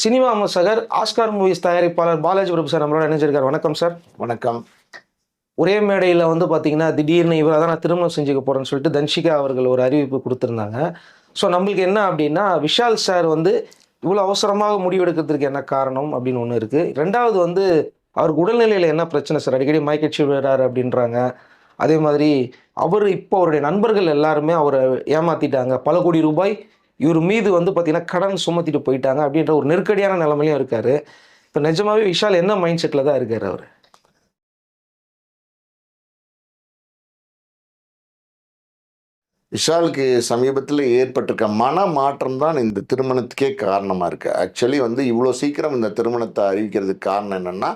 Cinema விமர்சகர் Oscar movies தயாரிப்பாளர் பாலாஜி பிரபு sir நம்மளோட இணைஞ்சிருக்கார். வணக்கம் சார். வணக்கம். ஒரே மேடையில் வந்து பார்த்தீங்கன்னா திடீர்னு இவரை தான் நான் திருமணம் செஞ்சுக்க போகிறேன்னு சொல்லிட்டு தன்ஷிகா அவர்கள் ஒரு அறிவிப்பு கொடுத்துருந்தாங்க. ஸோ நம்மளுக்கு என்ன அப்படின்னா விஷால் சார் வந்து இவ்வளோ அவசரமாக முடிவெடுக்கிறதுக்கு என்ன காரணம் அப்படின்னு ஒன்று இருக்குது ரெண்டாவது வந்து அவருக்கு உடல்நிலையில் என்ன பிரச்சனை சார்? அடிக்கடி மயக்கச்சி விடுறாரு அப்படின்றாங்க. அதே மாதிரி அவர் இப்போ அவருடைய நண்பர்கள் எல்லாருமே அவரை ஏமாத்திட்டாங்க. பல கோடி ரூபாய் இவர் மீது வந்து பார்த்தீங்கன்னா கடன் சுமத்திட்டு போயிட்டாங்க அப்படின்ற ஒரு நெருக்கடியான நிலைமையிலும் இருக்காரு. இப்போ நிஜமாவே விஷால் என்ன மைண்ட் செட்டில் தான் இருக்கார் அவர்? விஷாலுக்கு சமீபத்தில் ஏற்பட்டிருக்க மன மாற்றம் தான் இந்த திருமணத்துக்கே காரணமாக இருக்குது ஆக்சுவலி வந்து இவ்வளோ சீக்கிரம் இந்த திருமணத்தை அறிவிக்கிறதுக்கு காரணம் என்னென்னா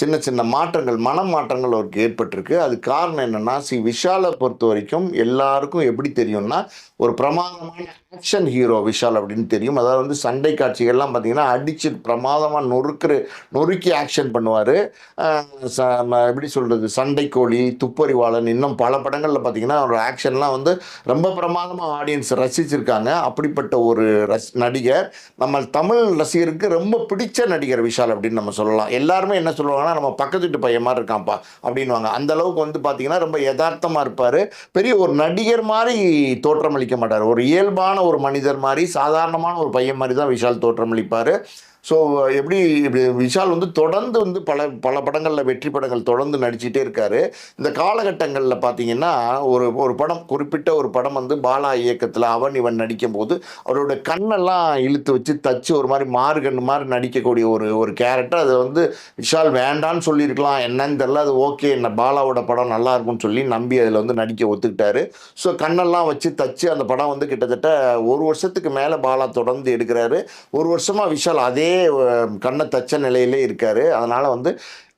சின்ன சின்ன மாற்றங்கள் மன மாற்றங்கள் அவருக்கு ஏற்பட்டிருக்கு. அது காரணம் என்னென்னா சி விஷாலை பொறுத்த வரைக்கும் எல்லாருக்கும் எப்படி தெரியும்னா ஒரு பிரமாதமான ஆக்ஷன் ஹீரோ விஷால் அப்படின்னு தெரியும். அதாவது வந்து சண்டை காட்சிகள்லாம் பார்த்தீங்கன்னா அடிச்சு பிரமாதமாக நொறுக்கிற நொறுக்கி ஆக்ஷன் பண்ணுவார். எப்படி சொல்கிறது சண்டைக்கோழி துப்பறிவாளன் இன்னும் பல படங்களில் பார்த்தீங்கன்னா ஒரு ஆக்ஷன்லாம் வந்து ரொம்ப பிரமாதமாக ஆடியன்ஸ் ரசிச்சிருக்காங்க. அப்படிப்பட்ட ஒரு ரஸ் நடிகர். நம்ம தமிழ் ரசிகருக்கு ரொம்ப பிடிச்ச நடிகர் விஷால் அப்படின்னு நம்ம சொல்லலாம். எல்லாருமே என்ன சொல்லுவாங்கன்னா நம்ம பக்கத்து வீட்டு பையன் மாதிரி இருக்கான்ப்பா அப்படின்வாங்க அந்த அளவுக்கு வந்து பார்த்தீங்கன்னா ரொம்ப யதார்த்தமாக இருப்பார். பெரிய ஒரு நடிகர் மாதிரி தோற்றமளிக்க மாட்டார். ஒரு இயல்பான ஒரு மனிதர் மாதிரி சாதாரணமான ஒரு பையன் மாதிரி தான் விஷால் தோற்றமளிப்பார். ஸோ எப்படி விஷால் வந்து தொடர்ந்து வந்து பல பல படங்களில் வெற்றி படங்கள் தொடர்ந்து நடிச்சிட்டே இருக்காரு. இந்த காலகட்டங்களில் பார்த்தீங்கன்னா ஒரு ஒரு படம் குறிப்பிட்ட ஒரு படம் வந்து பாலா இயக்கத்தில் அவன் இவன் நடிக்கும் போது அவரோட கண்ணெல்லாம் இழுத்து வச்சு தச்சு ஒரு மாதிரி மாறுகண்ணு மாதிரி நடிக்கக்கூடிய ஒரு ஒரு கேரக்டர். அதை வந்து விஷால் வேண்டான்னு சொல்லியிருக்கலாம். என்னன்னு தெரில அது ஓகே. என்ன பாலாவோட படம் நல்லா இருக்கும்னு சொல்லி நம்பி அதில் வந்து நடிக்க ஒத்துக்கிட்டாரு. ஸோ கண்ணெல்லாம் வச்சு தச்சு அந்த படம் வந்து கிட்டத்தட்ட ஒரு வருஷத்துக்கு மேலே பாலா தொடர்ந்து எடுக்கிறாரு. ஒரு வருஷமாக விஷால் அதே கண்ணை தச்ச நிலையிலே இருக்காரு. அதனால் வந்து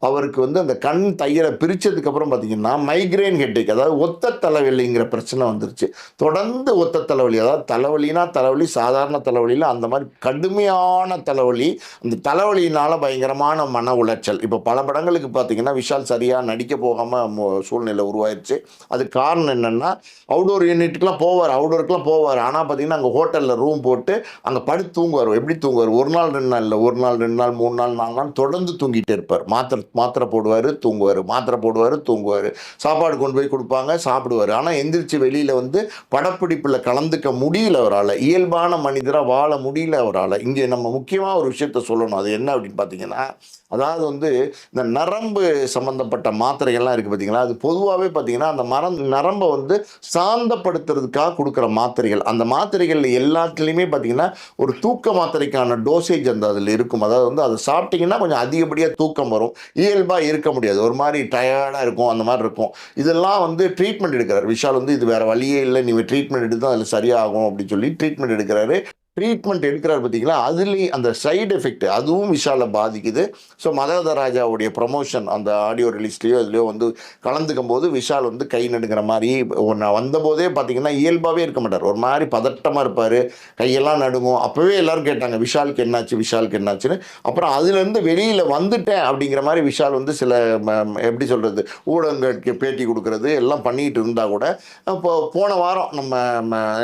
அவருக்கு வந்து அந்த கண் தையலை பிரித்ததுக்கப்புறம் பார்த்தீங்கன்னா மைக்ரேன் ஹெட்டேக் அதாவது ஒத்த தலைவலிங்கிற பிரச்சனை வந்துருச்சு. தொடர்ந்து ஒத்த தலைவலி அதாவது தலைவலினா தலைவலி சாதாரண தலைவலியில் அந்த மாதிரி கடுமையான தலைவலி அந்த தலைவலியினால் பயங்கரமான மன உளைச்சல். இப்போ பல படங்களுக்கு பார்த்தீங்கன்னா விஷால் சரியாக நடிக்க போகாமல் சூழ்நிலை உருவாயிருச்சு. அது காரணம் என்னென்னா அவுடோர் யூனிட்டுக்கெலாம் போவார் அவுடோருக்குலாம் போவார். ஆனால் பார்த்தீங்கன்னா அங்கே ஹோட்டலில் ரூம் போட்டு அங்கே படுத்து தூங்குவார். எப்படி தூங்குவார்? ஒரு நாள் ரெண்டு நாள் இல்லை ஒரு நாள் ரெண்டு நாள் மூணு நாள் நாலு நாள் தொடர்ந்து தூங்கிட்டே இருப்பார். மாத்திரை மாத்திரை போடுவார் தூங்குவார். மாத்திரை போடுவார் தூங்குவார். சாப்பாடு கொண்டு போய் கொடுப்பாங்க சாப்பிடுவார். ஆனால் எந்திரிச்சு வெளியில் வந்து படப்பிடிப்பில் கலந்துக்க முடியல அவரால். இயல்பான மனிதராக வாழ முடியல அவரால். இங்கே நம்ம முக்கியமாக ஒரு விஷயத்த சொல்லணும். அது என்ன அப்படின்னு பார்த்தீங்கன்னா அதாவது வந்து இந்த நரம்பு சம்மந்தப்பட்ட மாத்திரைகள்லாம் இருக்குது பார்த்தீங்களா அது பொதுவாகவே பார்த்தீங்கன்னா அந்த மரம் நரம்பை வந்து சாந்தப்படுத்துறதுக்காக கொடுக்குற மாத்திரைகள். அந்த மாத்திரைகள் எல்லாத்துலேயுமே பார்த்தீங்கன்னா ஒரு தூக்க மாத்திரைக்கான டோசேஜ் அந்த அதில் இருக்கும். அதாவது வந்து அதை சாப்பிட்டிங்கன்னா கொஞ்சம் அதிகப்படியாக தூக்கம் வரும். இயல்பாக இருக்க முடியாது. ஒரு மாதிரி டயர்டாக இருக்கும். அந்த மாதிரி இருக்கும். இதெல்லாம் வந்து ட்ரீட்மெண்ட் எடுக்கிறார். விஷால் வந்து இது வேறு வழியே இல்லை. நீங்கள் ட்ரீட்மெண்ட் எடுத்து அதில் சரியாகும் அப்படின்னு சொல்லி ட்ரீட்மெண்ட் எடுக்கிறாரு. ட்ரீட்மெண்ட் எடுக்கிறார் பார்த்தீங்களா? அதுலேயும் அந்த சைடு எஃபெக்ட் அதுவும் விஷாலை பாதிக்குது. ஸோ மதகத ராஜாவுடைய அந்த ஆடியோ ரிலீஸ்லேயோ இதுலையோ வந்து கலந்துக்கும் போது விஷால் வந்து கை நடுங்கிற மாதிரி ஒன்று வந்தபோதே பார்த்தீங்கன்னா இயல்பாகவே இருக்க மாட்டார். ஒரு மாதிரி பதட்டமாக இருப்பார். கையெல்லாம் நடுங்கும். அப்போவே எல்லாரும் கேட்டாங்க விஷாலுக்கு என்னாச்சு? விஷாலுக்கு என்னாச்சுன்னு? அப்புறம் அதுலேருந்து வெளியில் வந்துட்டேன் அப்படிங்கிற மாதிரி விஷால் வந்து சில ம, எப்படி சொல்கிறது ஊடகங்களுக்கு பேட்டி கொடுக்கறது எல்லாம் பண்ணிகிட்டு இருந்தால் கூட இப்போ போன வாரம் நம்ம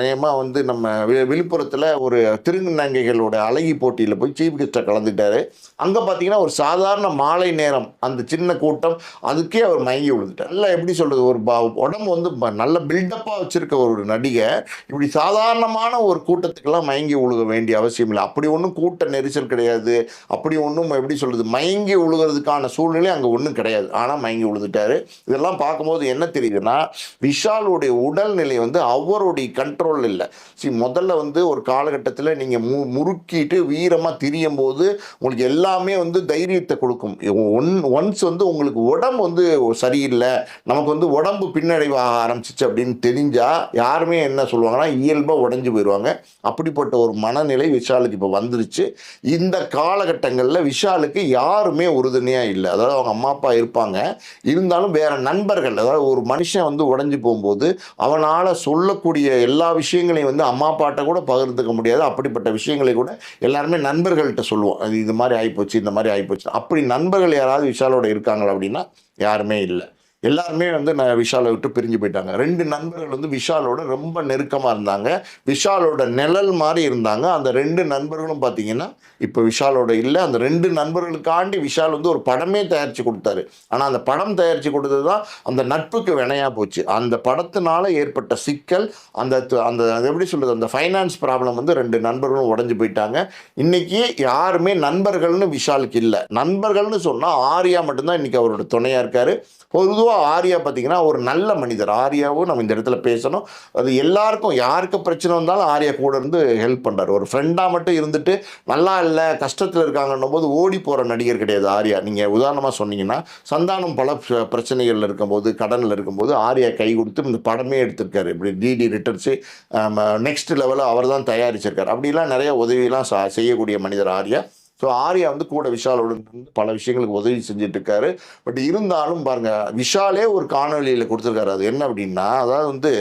நேமாக வந்து நம்ம விழுப்புரத்தில் ஒரு திருநங்கைகளோட அழகி போட்டியில் போய் சீஃப் கெஸ்ட்டாக கலந்துட்டாரு. அங்கே பார்த்தீங்கன்னா ஒரு சாதாரண மாலை நேரம் அந்த சின்ன கூட்டம் அதுக்கே அவர் மயங்கி விழுந்துட்டார். நல்லா எப்படி சொல்கிறது ஒரு உடம்பு வந்து நல்ல பில்டப்பாக வச்சுருக்க ஒரு நடிகை இப்படி சாதாரணமான ஒரு கூட்டத்துக்கெல்லாம் மயங்கி விழுக வேண்டிய அவசியம் இல்லை. அப்படி ஒன்றும் கூட்ட நெரிசல் கிடையாது. அப்படி ஒன்றும் எப்படி சொல்கிறது மயங்கி விழுகிறதுக்கான சூழ்நிலை அங்கே ஒன்றும் கிடையாது. ஆனால் மயங்கி விழுந்துட்டார். இதெல்லாம் பார்க்கும்போது என்ன தெரியுதுன்னா விஷாலுடைய உடல்நிலை வந்து அவருடைய கண்ட்ரோல் இல்லை. சி முதல்ல வந்து ஒரு காலகட்டத்தில் நீங்கள் மு முறுக்கிட்டு வீரமாக திரியும் போது உங்களுக்கு எல்லாமே வந்து தைரியத்தை கொடுக்கும். ஒன் ஒன்ஸ் வந்து உங்களுக்கு உடம்பு வந்து சரியில்லை நமக்கு வந்து உடம்பு பின்னடைவாக ஆரம்பிச்சிச்சு அப்படின்னு தெரிஞ்சால் யாருமே என்ன சொல்லுவாங்கன்னா இயல்பாக உடஞ்சி போயிடுவாங்க அப்படிப்பட்ட ஒரு மனநிலை விஷாலுக்கு இப்போ வந்துருச்சு. இந்த காலகட்டங்களில் விஷாலுக்கு யாருமே உறுதுணையாக இல்லை. அதாவது அவங்க அம்மா அப்பா இருப்பாங்க. இருந்தாலும் வேற நண்பர்கள் அதாவது ஒரு மனுஷன் வந்து உடஞ்சி போகும்போது அவனால் சொல்லக்கூடிய எல்லா விஷயங்களையும் வந்து அம்மா அப்பாட்ட கூட பகிர்ந்துக்க முடியாது. அப்படிப்பட்ட விஷயங்களை கூட எல்லாருமே நண்பர்கள்ட்ட சொல்லுவோம். அது இது மாதிரி ஆகிப்போச்சு இந்த மாதிரி ஆகிப்போச்சு அப்படி நண்பர்கள் யாராவது விஷாலோட இருக்காங்களா அப்படின்னா யாருமே இல்லை. எல்லாருமே வந்து நான் விஷாலை விட்டு பிரிஞ்சு போயிட்டாங்க. ரெண்டு நண்பர்கள் வந்து விஷாலோட ரொம்ப நெருக்கமாக இருந்தாங்க. விஷாலோட நிழல் மாதிரி இருந்தாங்க. அந்த ரெண்டு நண்பர்களும் பார்த்தீங்கன்னா இப்போ விஷாலோட இல்லை. அந்த ரெண்டு நண்பர்களுக்காண்டி விஷால் வந்து ஒரு படமே தயாரித்து கொடுத்தாரு. ஆனால் அந்த படம் தயாரித்து கொடுத்தது தான் அந்த நட்புக்கு வினையாக போச்சு. அந்த படத்தினால ஏற்பட்ட சிக்கல் அந்த அந்த எப்படி சொல்கிறது அந்த ஃபைனான்ஸ் ப்ராப்ளம் வந்து ரெண்டு நண்பர்களும் உடஞ்சு போயிட்டாங்க. இன்றைக்கி யாருமே நண்பர்கள்னு விஷாலுக்கு இல்லை. நண்பர்கள்னு சொன்னால் ஆர்யா மட்டும்தான் இன்றைக்கி அவரோட துணையாக இருக்கார். பொதுவாக ஆர்யா பார்த்தீங்கன்னா ஒரு நல்ல மனிதர். ஆர்யாவும் நம்ம இந்த இடத்துல பேசணும். அது எல்லாருக்கும் யாருக்கு பிரச்சனை வந்தாலும் ஆர்யா கூட இருந்து ஹெல்ப் பண்ணுறாரு ஒரு ஃப்ரெண்டாக மட்டும் இருந்துட்டு நல்லா இல்லை கஷ்டத்தில் இருக்காங்கன்னும் போது ஓடி போகிற நடிகர் கிடையாது ஆர்யா. நீங்கள் உதாரணமாக சொன்னீங்கன்னா சந்தானம் பல பிரச்சனைகளில் இருக்கும்போது கடனில் இருக்கும்போது ஆர்யா கை கொடுத்து இந்த படமே எடுத்திருக்காரு. இப்படி டிடி ரிட்டர்ஸு நெக்ஸ்ட் லெவலில் அவர் தான் தயாரிச்சிருக்கார். அப்படிலாம் நிறைய உதவியெல்லாம் செய்யக்கூடிய மனிதர் ஆர்யா. ஸோ ஆர்யா வந்து கூட விஷாலோட பல விஷயங்களுக்கு உதவி செஞ்சுட்டு இருக்காரு பட் இருந்தாலும் பாருங்க விஷாலே ஒரு காணொலியில் கொடுத்துருக்காரு. அது என்ன அப்படின்னா அதாவது வந்து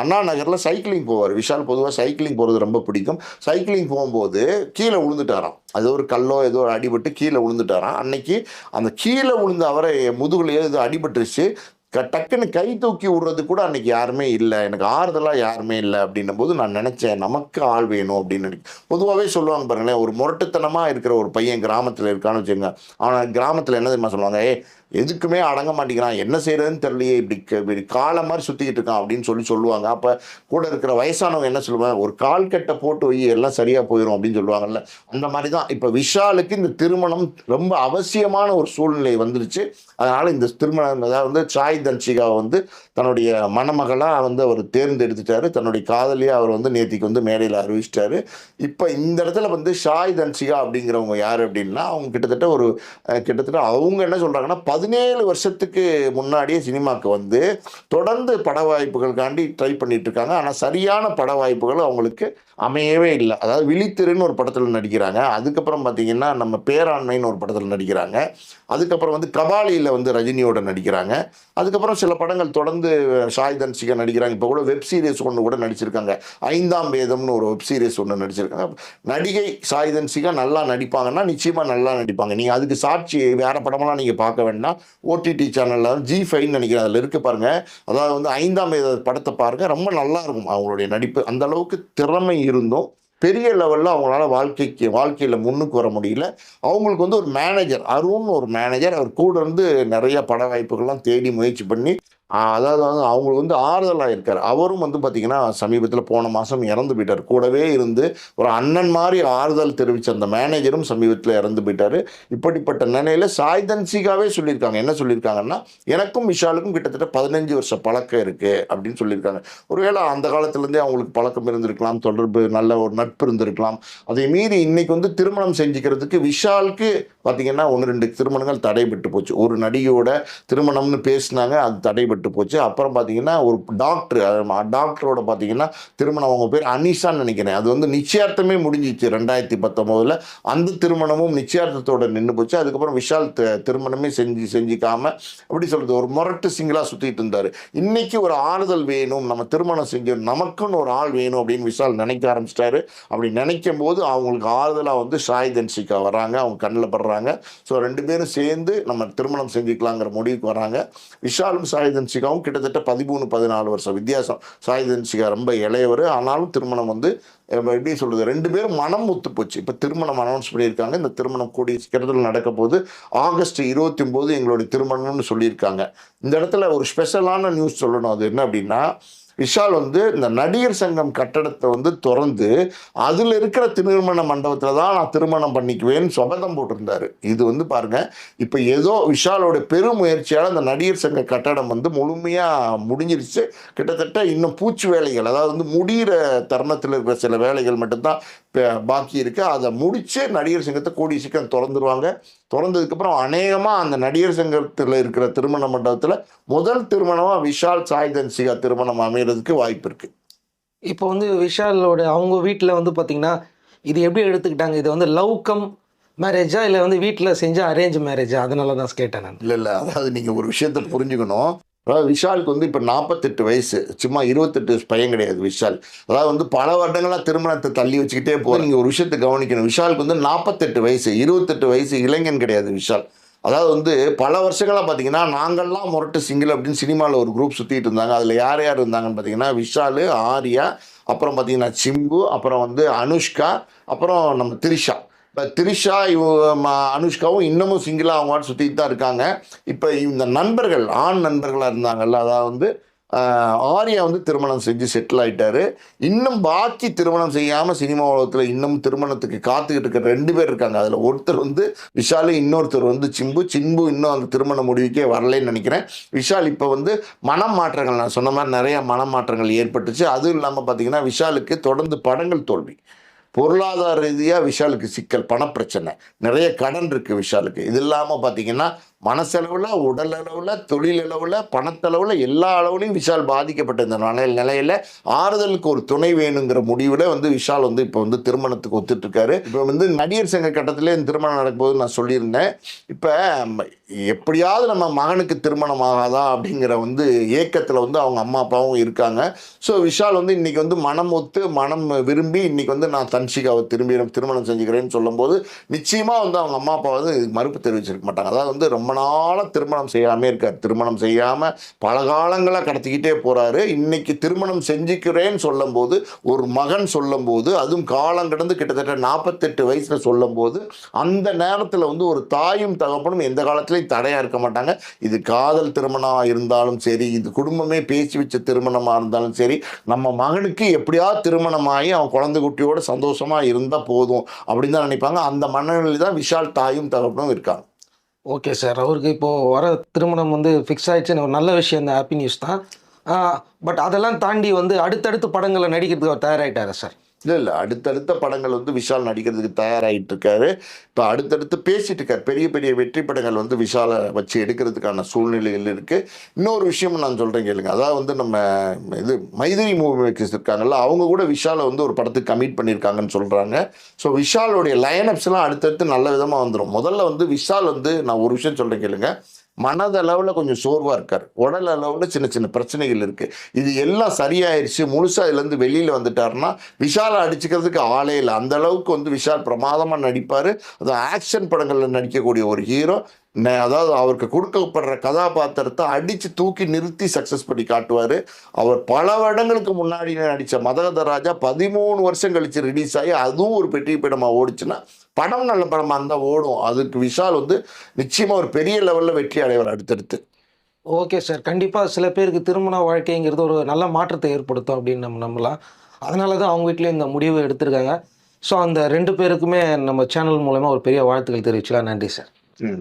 அண்ணா நகரில் சைக்கிளிங் போவார். விஷால் பொதுவாக சைக்கிளிங் போகிறது ரொம்ப பிடிக்கும். சைக்கிளிங் போகும்போது கீழே விழுந்துட்டாராம் அது ஒரு கல்லோ ஏதோ ஒரு அடிபட்டு கீழே விழுந்துட்டாராம் அன்னைக்கு அந்த கீழே விழுந்த அவரை முதுகுலையோ ஏதோ அடிபட்டுருச்சு. டக்குன்னு கை தூக்கி விடுறது கூட அன்னைக்கு யாருமே இல்லை. எனக்கு ஆறுதலாக யாருமே இல்லை அப்படின்னும் போது நான் நினச்சேன் நமக்கு ஆள் வேணும் அப்படின்னு நினைக்க பொதுவாகவே சொல்லுவாங்க பாருங்களேன் ஒரு முரட்டுத்தனமாக இருக்கிற ஒரு பையன் கிராமத்தில் இருக்கான்னு வச்சுக்கோங்க. அவனை கிராமத்தில் என்ன தெரியுமா சொல்லுவாங்க ஏ எதுக்குமே அடங்க மாட்டேங்கிறான். என்ன செய்யறதுன்னு தெரியலையே. இப்படி க- இப்படி காலம் மாதிரி சுற்றிக்கிட்டு இருக்கான் அப்படின்னு சொல்லி சொல்லுவாங்க. அப்போ கூட இருக்கிற வயசானவங்க என்ன சொல்லுவாங்க? ஒரு கால் கட்டை போட்டு வை எல்லாம் சரியாக போயிடும் அப்படின்னு சொல்லுவாங்கல்ல. அந்த மாதிரி தான். இப்போ விஷாலுக்கு இந்த திருமணம் ரொம்ப அவசியமான ஒரு சூழ்நிலை வந்துருச்சு. அதனால் இந்த திருமணம் அதாவது வந்து சாய் தன்சிகாவை வந்து தன்னுடைய மணமகளாக வந்து அவர் தேர்ந்தெடுத்துட்டாரு. தன்னுடைய காதலியை அவர் வந்து நேத்திக்கு வந்து மேடையில் அறிவிச்சிட்டாரு. இப்போ இந்த இடத்துல வந்து ஷாய் தன்சிகா அப்படிங்கிறவங்க யார் அப்படின்னா அவங்க கிட்டத்தட்ட ஒரு கிட்டத்தட்ட அவங்க என்ன சொல்கிறாங்கன்னா பதினேழு வருஷத்துக்கு முன்னாடியே சினிமாவுக்கு வந்து தொடர்ந்து பட வாய்ப்புகளுக்காண்டி ட்ரை பண்ணிட்டு இருக்காங்க ஆனால் சரியான பட வாய்ப்புகள் அவங்களுக்கு அமையவே இல்லை. அதாவது விழித்திருன்னு ஒரு படத்தில் நடிக்கிறாங்க. அதுக்கப்புறம் பார்த்தீங்கன்னா நம்ம பேராண்மைன்னு ஒரு படத்தில் நடிக்கிறாங்க. அதுக்கப்புறம் வந்து கபாலியில் வந்து ரஜினியோட நடிக்கிறாங்க. அதுக்கப்புறம் சில படங்கள் தொடர்ந்து ஷாய் தன்சிகா நடிக்கிறாங்க. இப்போ கூட வெப் சீரிஸ் ஒன்று கூட நடிச்சிருக்காங்க. ஐந்தாம் வேதம்னு ஒரு வெப் சீரிஸ் ஒன்று நடிச்சிருக்காங்க. நடிகை சாய் தன்சிகா நல்லா நடிப்பாங்கன்னா நிச்சயமாக நல்லா நடிப்பாங்க. நீங்கள் அதுக்கு சாட்சி வேறு படமெல்லாம் நீங்கள் பார்க்க வேண்டாம். ஓடிடி சேனலில் ஜி ஃபைன்னு நினைக்கிறேன். அதில் இருக்குது பாருங்கள் அதாவது வந்து ஐந்தாம் படத்தை பாருங்க. ரொம்ப நல்லா இருக்கும் அவங்களுடைய நடிப்பு. அந்த அளவுக்கு திறமை இருந்தும் பெரிய லெவலில் அவங்களால வாழ்க்கைக்கு வாழ்க்கையில் முன்னுக்கு வர முடியல. அவங்களுக்கு வந்து ஒரு மேனேஜர் அருண் ஒரு மேனேஜர் அவர் கூட இருந்து நிறைய பட வாய்ப்புகள்லாம் தேடி முயற்சி பண்ணி அதாவது வந்து அவங்களுக்கு வந்து ஆறுதலாக இருக்கார். அவரும் வந்து பார்த்திங்கன்னா சமீபத்தில் போன மாதம் இறந்து போயிட்டார். கூடவே இருந்து ஒரு அண்ணன் மாதிரி ஆறுதல் தெரிவித்த அந்த மேனேஜரும் சமீபத்தில் இறந்து போயிட்டார். இப்படிப்பட்ட நிலையில் சாய்தன்சிகாவே சொல்லியிருக்காங்க. என்ன சொல்லியிருக்காங்கன்னா எனக்கும் விஷாலுக்கும் கிட்டத்தட்ட பதினஞ்சு வருஷ பழக்கம் இருக்குது அப்படின்னு சொல்லியிருக்காங்க. ஒருவேளை அந்த காலத்துலேருந்தே அவங்களுக்கு பழக்கம் இருந்திருக்கலாம் தொடர்பு நல்ல ஒரு நட்பு இருந்திருக்கலாம். அதை மீறி இன்றைக்கி வந்து திருமணம் செஞ்சுக்கிறதுக்கு விஷாலுக்கு பார்த்தீங்கன்னா ஒன்று ரெண்டு திருமணங்கள் தடைபட்டு போச்சு. ஒரு நடிகையோட திருமணம்னு பேசினாங்க அது தடைபட்டு விட்டு போச்சு. அப்புறம் பார்த்தீங்கன்னா ஒரு டாக்டர் டாக்டரோட பார்த்தீங்கன்னா திருமணம் அவங்க பேர் அனிஷான்னு நினைக்கிறேன். அது வந்து நிச்சயார்த்தமே முடிஞ்சிச்சு ரெண்டாயிரத்தி பத்தொம்போதில் அந்த திருமணமும் நிச்சயார்த்தத்தோட நின்று போச்சு. அதுக்கப்புறம் விஷால் திருமணமே செஞ்சு செஞ்சுக்காம எப்படி சொல்கிறது ஒரு முரட்டு சிங்கிளாக சுற்றிட்டு இருந்தார். இன்னைக்கு ஒரு ஆறுதல் வேணும். நம்ம திருமணம் செஞ்சு நமக்குன்னு ஒரு ஆள் வேணும் அப்படின்னு விஷால் நினைக்க ஆரம்பிச்சிட்டாரு. அப்படி நினைக்கும் போது அவங்களுக்கு ஆறுதலாக வந்து ஷாய் தன்சிகா வராங்க அவங்க கண்ணில் படுறாங்க. ஸோ ரெண்டு பேரும் சேர்ந்து நம்ம திருமணம் செஞ்சுக்கலாங்கிற முடிவுக்கு வராங்க விஷாலும் சாய் தன்சிகாவும் கிட்டத்தட்ட பதிமூணு பதினாலு வருஷம் வித்தியாசம். சாய் தன்சிகா ரொம்ப இளையவர். ஆனாலும் திருமணம் வந்து எப்படி சொல்கிறது ரெண்டு பேரும் மனம் ஒத்து போச்சு. இப்போ திருமணம் அனௌன்ஸ் பண்ணியிருக்காங்க. இந்த திருமணம் கூடிய சீக்கிரத்தில் நடக்க போது ஆகஸ்ட் இருபத்தி ஒம்போது எங்களுடைய திருமணம்னு சொல்லியிருக்காங்க. இந்த இடத்துல ஒரு ஸ்பெஷலான நியூஸ் சொல்லணும். அது என்ன அப்படின்னா விஷால் வந்து இந்த நடிகர் சங்கம் கட்டடத்தை வந்து திறந்து அதில் இருக்கிற திருமண மண்டபத்தில் தான் நான் திருமணம் பண்ணிக்குவேன்னு சபதம் போட்டிருந்தார். இது வந்து பாருங்க இப்போ ஏதோ விஷாலோட பெருமுயற்சியால் அந்த நடிகர் சங்க கட்டடம் வந்து முழுமையாக முடிஞ்சிருச்சு. கிட்டத்தட்ட இன்னும் பூச்சி வேலைகள் அதாவது வந்து முடிகிற தருணத்தில் இருக்கிற சில வேலைகள் மட்டும்தான் ப- பாக்கி இருக்குது அதை முடித்து நடிகர் சங்கத்தை கூடிய சீக்கிரம் திறந்துருவாங்க. திறந்ததுக்கப்புறம் அநேகமாக அந்த நடிகர் சங்கத்தில் இருக்கிற திருமண மண்டபத்தில் முதல் திருமணமாக விஷால் சாய் தன்சிகா திருமணம் அமைகிறதுக்கு வாய்ப்பு இருக்கு. இப்போ வந்து விஷாலோட அவங்க வீட்டில் வந்து பார்த்தீங்கன்னா இது எப்படி எடுத்துக்கிட்டாங்க? இது வந்து லவ் கம் மேரேஜா இல்லை வந்து வீட்டில் செஞ்ச அரேஞ்ச் மேரேஜா? அதனால தான் கேட்டேன் நான். இல்லை இல்லை. அதாவது நீங்கள் ஒரு விஷயத்தை புரிஞ்சுக்கணும். அதாவது விஷாலுக்கு வந்து இப்போ நாற்பத்தெட்டு வயசு. சும்மா இருபத்தெட்டு பையன் கிடையாது விஷால். அதாவது வந்து பல வருடங்களாக திருமணத்தை தள்ளி வச்சுக்கிட்டே போகிறோம் நீங்கள் ஒரு விஷயத்தை கவனிக்கணும். விஷாலுக்கு வந்து நாற்பத்தெட்டு வயசு இருபத்தெட்டு வயசு இளைஞன் கிடையாது விஷால். அதாவது வந்து பல வருஷங்களாக பார்த்தீங்கன்னா நாங்கள்லாம் முரட்டு சிங்கிள் அப்படின்னு சினிமாவில் ஒரு குரூப் சுற்றிட்டு இருந்தாங்க. அதில் யார் யார் இருந்தாங்கன்னு பார்த்தீங்கன்னா விஷால் ஆர்யா அப்புறம் பார்த்தீங்கன்னா சிம்பு அப்புறம் வந்து அனுஷ்கா அப்புறம் நம்ம திரிஷா. இப்போ திரிஷா இவ அனுஷ்காவும் இன்னமும் சிங்கிளாக அவங்க சுற்றிட்டு தான் இருக்காங்க. இப்போ இந்த நண்பர்கள் ஆண் நண்பர்களாக இருந்தாங்கல்ல அதாவது வந்து ஆர்யா வந்து திருமணம் செஞ்சு செட்டில் ஆகிட்டாரு இன்னும் பாக்கி திருமணம் செய்யாமல் சினிமா உலகத்தில் இன்னும் திருமணத்துக்கு காத்துக்கிட்டு இருக்க ரெண்டு பேர் இருக்காங்க. அதில் ஒருத்தர் வந்து விஷாலு இன்னொருத்தர் வந்து சிம்பு. சிம்பு இன்னும் அந்த திருமண முடிவுக்கே வரலைன்னு நினைக்கிறேன். விஷால் இப்போ வந்து மனம் மாற்றங்கள் நான் சொன்ன மாதிரி நிறைய மனம் மாற்றங்கள் ஏற்பட்டுச்சு. அதுவும் இல்லாமல் பார்த்தீங்கன்னா விஷாலுக்கு தொடர்ந்து படங்கள் தோல்வி. பொருளாதார ரீதியாக விஷாலுக்கு சிக்கல் பணப்பிரச்சனை நிறைய கடன் இருக்குது விஷாலுக்கு. இது இல்லாமல் பார்த்தீங்கன்னா மனசளவில் உடல் அளவில் தொழில் அளவில் பணத்தளவில் எல்லா அளவுலையும் விஷால் பாதிக்கப்பட்ட இந்த நிலை நிலையில் ஆறுதலுக்கு ஒரு துணை வேணுங்கிற முடிவில் வந்து விஷால் வந்து இப்போ வந்து திருமணத்துக்கு ஒத்துட்ருக்காரு. இப்போ வந்து நடிகர் சங்க கட்டத்திலே இந்த திருமணம் நடக்கும்போது நான் சொல்லியிருந்தேன். இப்போ எப்படியாவது நம்ம மகனுக்கு திருமணம் ஆகாதா அப்படிங்கிற வந்து ஏக்கத்தில் வந்து அவங்க அம்மா அப்பாவும் இருக்காங்க. ஸோ விஷால் வந்து இன்றைக்கி வந்து மனம் ஒத்து மனம் விரும்பி இன்னைக்கு வந்து நான் தன்ஷிகாவை திரும்பி திருமணம் செஞ்சுக்கிறேன்னு சொல்லும்போது நிச்சயமாக வந்து அவங்க அம்மா அப்பா வந்து மறுப்பு தெரிவிச்சிருக்க மாட்டாங்க. அதாவது வந்து ரொம்ப நாளாக திருமணம் செய்யாமே இருக்கார். திருமணம் செய்யாமல் பல காலங்களாக கடத்திக்கிட்டே போகிறாரு இன்னைக்கு திருமணம் செஞ்சுக்கிறேன்னு சொல்லும்போது ஒரு மகன் சொல்லும்போது அதுவும் காலம் கடந்து கிட்டத்தட்ட நாற்பத்தெட்டு வயசில் சொல்லும்போது அந்த நேரத்தில் வந்து ஒரு தாயும் தகப்பனும் எந்த காலத்துலையும் தடையாக இருக்க மாட்டாங்க. இது காதல் திருமணமாக இருந்தாலும் சரி இது குடும்பமே பேசி வச்ச திருமணமாக இருந்தாலும் சரி நம்ம மகனுக்கு எப்படியாவது திருமணமாகி அவன் குழந்தை குட்டியோட சந்தோஷமாக இருந்தால் போதும் அப்படின்னு தான் நினைப்பாங்க. அந்த மனநிலையில் தான் விஷால் தாயும் தகப்பனும் இருக்காங்க. Okay sir. அவருக்கு இப்போது வர திருமணம் வந்து ஃபிக்ஸ் ஆயிடுச்சுன்னு ஒரு நல்ல விஷயம் இந்த ஹாப்பி நியூஸ் தான். பட் அதெல்லாம் தாண்டி வந்து அடுத்தடுத்து படங்களை நடிக்கிறதுக்கு அவர் தயாராகிட்டாரா சார்? இல்லை இல்லை. அடுத்தடுத்த படங்கள் வந்து விஷால் நடிக்கிறதுக்கு தயாராகிட்டு இருக்காரு இப்போ அடுத்தடுத்து பேசிட்டு இருக்கார் பெரிய பெரிய வெற்றி படங்கள் வந்து விஷாலை வச்சு எடுக்கிறதுக்கான சூழ்நிலைகள் இருக்குது இன்னொரு விஷயம் நான் சொல்கிறேன் கேளுங்க. அதாவது வந்து நம்ம இது மைதிரி மூவி மேக்கர்ஸ் இருக்காங்கல்ல அவங்க கூட விஷாலை வந்து ஒரு படத்துக்கு கமிட் பண்ணியிருக்காங்கன்னு சொல்கிறாங்க ஸோ விஷாலுடைய லைனப்ஸ்லாம் அடுத்தடுத்து நல்ல விதமாக வந்துடும் முதல்ல வந்து விஷால் வந்து நான் ஒரு விஷயம் சொல்கிறேன் கேளுங்க. மனதளவில் கொஞ்சம் சோர்வாக இருக்கார். உடல் அளவில் சின்ன சின்ன பிரச்சனைகள் இருக்குது இது எல்லாம் சரியாயிருச்சு. முழுசாக இதுலேருந்து வெளியில் வந்துட்டார்னா விஷாலை அடிச்சுக்கிறதுக்கு ஆளே இல்லை. அந்த அளவுக்கு வந்து விஷால் பிரமாதமாக நடிப்பார். அது ஆக்ஷன் படங்களில் நடிக்கக்கூடிய ஒரு ஹீரோ. அதாவது அவருக்கு கொடுக்கப்படுற கதாபாத்திரத்தை அடித்து தூக்கி நிறுத்தி சக்ஸஸ் பண்ணி காட்டுவார். அவர் பல வருடங்களுக்கு முன்னாடி நடித்த மதகத ராஜா பதிமூணு வருஷம் கழித்து ரிலீஸ் ஆகி அதுவும் ஒரு பெரிய படமாக ஓடிச்சுன்னா படம் நல்ல படமாக இருந்தால் ஓடும். அதுக்கு விஷால் வந்து நிச்சயமாக ஒரு பெரிய லெவலில் வெற்றி அடைவார் அடுத்தடுத்து. Okay sir. கண்டிப்பாக சில பேருக்கு திருமண வாழ்க்கைங்கிறது ஒரு நல்ல மாற்றத்தை ஏற்படுத்தும் அப்படின்னு நம்ம நம்பலாம். அதனால தான் அவங்க வீட்லேயும் இந்த முடிவு எடுத்திருக்காங்க. ஸோ அந்த ரெண்டு பேருக்குமே நம்ம சேனல் மூலமா ஒரு பெரிய வாழ்த்துக்கள் தெரிவிச்சுக்கலாம். நன்றி சார். ம்.